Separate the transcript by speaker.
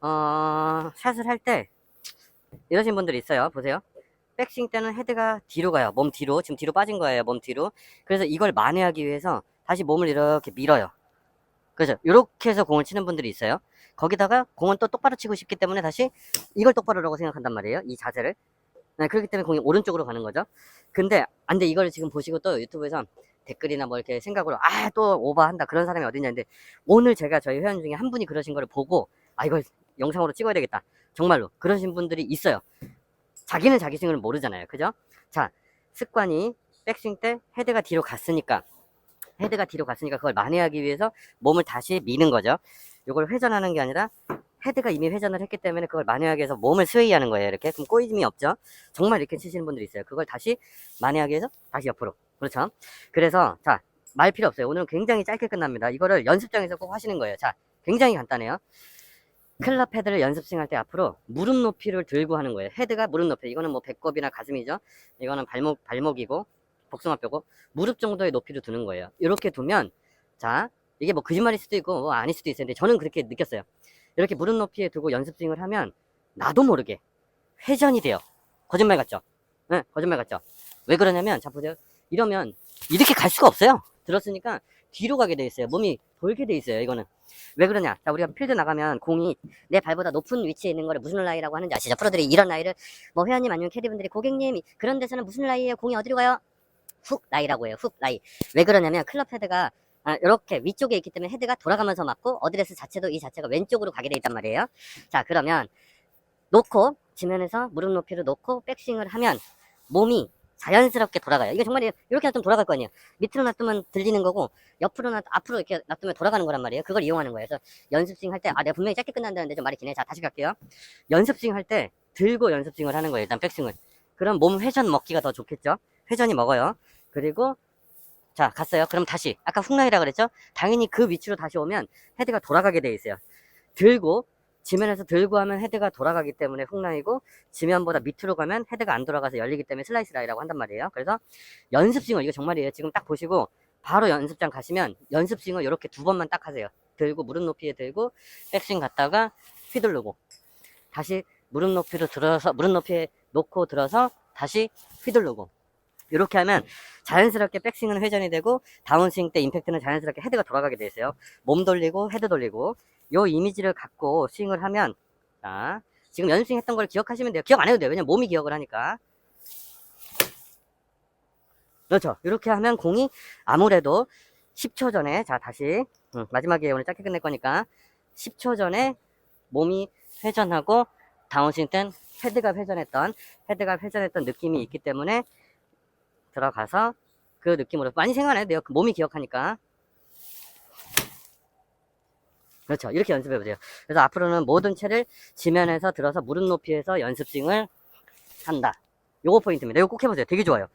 Speaker 1: 어, 샷을 할 때 이러신 분들이 있어요. 보세요. 백스윙 때는 헤드가 뒤로 가요. 몸 뒤로. 지금 뒤로 빠진 거예요. 몸 뒤로. 그래서 이걸 만회하기 위해서 다시 몸을 이렇게 밀어요. 그죠? 이렇게 해서 공을 치는 분들이 있어요. 거기다가 공은 또 똑바로 치고 싶기 때문에 다시 이걸 똑바로라고 생각한단 말이에요. 이 자세를. 네, 그렇기 때문에 공이 오른쪽으로 가는 거죠. 근데, 안 돼. 이걸 지금 보시고 또 유튜브에서 댓글이나 뭐 이렇게 생각으로, 아, 또 오버한다. 그런 사람이 어딨냐는데, 오늘 제가 저희 회원 중에 한 분이 그러신 거를 보고, 아, 이걸 영상으로 찍어야 되겠다. 정말로. 그러신 분들이 있어요. 자기는 자기 스윙을 모르잖아요. 그죠? 자, 습관이 백스윙 때 헤드가 뒤로 갔으니까, 헤드가 뒤로 갔으니까 그걸 만회하기 위해서 몸을 다시 미는 거죠. 이걸 회전하는 게 아니라 헤드가 이미 회전을 했기 때문에 그걸 만회하기 위해서 몸을 스웨이하는 거예요. 이렇게 그럼 꼬임이 없죠. 정말 이렇게 치시는 분들이 있어요. 그걸 다시 만회하기 위해서 다시 옆으로. 그렇죠? 그래서 자, 말 필요 없어요. 오늘은 굉장히 짧게 끝납니다. 이거를 연습장에서 꼭 하시는 거예요. 자, 굉장히 간단해요. 클럽 헤드를 연습스윙 할때 앞으로 무릎 높이를 들고 하는 거예요. 헤드가 무릎 높이. 이거는 뭐 배꼽이나 가슴이죠. 이거는 발목, 발목이고, 복숭아뼈고, 무릎 정도의 높이로 두는 거예요. 이렇게 두면, 자, 이게 뭐 거짓말일 수도 있고, 뭐 아닐 수도. 근데 저는 그렇게 느꼈어요. 이렇게 무릎 높이에 두고 연습 스윙을 하면, 나도 모르게 회전이 돼요. 거짓말 같죠? 네, 거짓말 같죠? 왜 그러냐면, 자, 보세요. 이러면, 이렇게 갈 수가 없어요. 들었으니까, 뒤로 가게 돼 있어요. 몸이 돌게 돼 있어요, 이거는. 왜 그러냐? 자, 우리가 필드 나가면 공이 내 발보다 높은 위치에 있는 거를 무슨 라이라고 하는지 아시죠? 프로들이 이런 라이를 뭐 회원님 아니면 캐디분들이 고객님 그런 데서는 무슨 라이예요? 공이 어디로 가요? 훅 라이라고 해요. 훅 라이. 왜 그러냐면 클럽 헤드가 아, 이렇게 위쪽에 있기 때문에 헤드가 돌아가면서 맞고 어드레스 자체도 이 자체가 왼쪽으로 가게 돼 있단 말이에요. 자, 그러면 놓고 지면에서 무릎 높이를 놓고 백스윙을 하면 몸이 자연스럽게 돌아가요. 이게 정말 이렇게 놔두면 돌아갈 거 아니에요. 밑으로 놔두면 들리는 거고 옆으로 놔 앞으로 이렇게 놔두면 돌아가는 거란 말이에요. 그걸 이용하는 거예요. 그래서 연습 스윙 할 때 아 내가 분명히 짧게 끝난다는데 좀 말이 기네. 자 다시 갈게요. 연습 스윙 할 때 들고 연습 스윙을 하는 거예요. 일단 백스윙을. 그럼 몸 회전 먹기가 더 좋겠죠. 회전이 먹어요. 그리고 자 갔어요. 그럼 다시 아까 훅라이라 그랬죠. 당연히 그 위치로 다시 오면 헤드가 돌아가게 돼 있어요. 들고 지면에서 들고 하면 헤드가 돌아가기 때문에 훅라이고 지면보다 밑으로 가면 헤드가 안 돌아가서 열리기 때문에 슬라이스 라이라고 한단 말이에요. 그래서 연습 스윙을 이거 정말이에요. 지금 딱 보시고 바로 연습장 가시면 연습 스윙을 이렇게 두 번만 딱 하세요. 들고 무릎 높이에 들고 백스윙 갔다가 휘두르고 다시 무릎 높이로 들어서 무릎 높이에 놓고 들어서 다시 휘두르고 이렇게 하면 자연스럽게 백스윙은 회전이 되고 다운스윙 때 임팩트는 자연스럽게 헤드가 돌아가게 돼 있어요. 몸 돌리고 헤드 돌리고 요 이미지를 갖고 스윙을 하면 자 지금 연습 했던 걸 기억하시면 돼요. 기억 안 해도 돼요. 왜냐면 몸이 기억을 하니까. 그렇죠. 이렇게 하면 공이 아무래도 10초 전에 자 다시 음, 마지막에 오늘 짧게 끝낼 거니까 10초 전에 몸이 회전하고 다운스윙 땐 헤드가 회전했던 헤드가 회전했던 느낌이 있기 때문에 들어가서 그 느낌으로 많이 생각 안 해도 돼요. 그 몸이 기억하니까. 그렇죠. 이렇게 연습해 보세요. 그래서 앞으로는 모든 채를 지면에서 들어서 무릎 높이에서 연습 스윙을 한다. 요거 포인트입니다. 이거 꼭 해보세요. 되게 좋아요.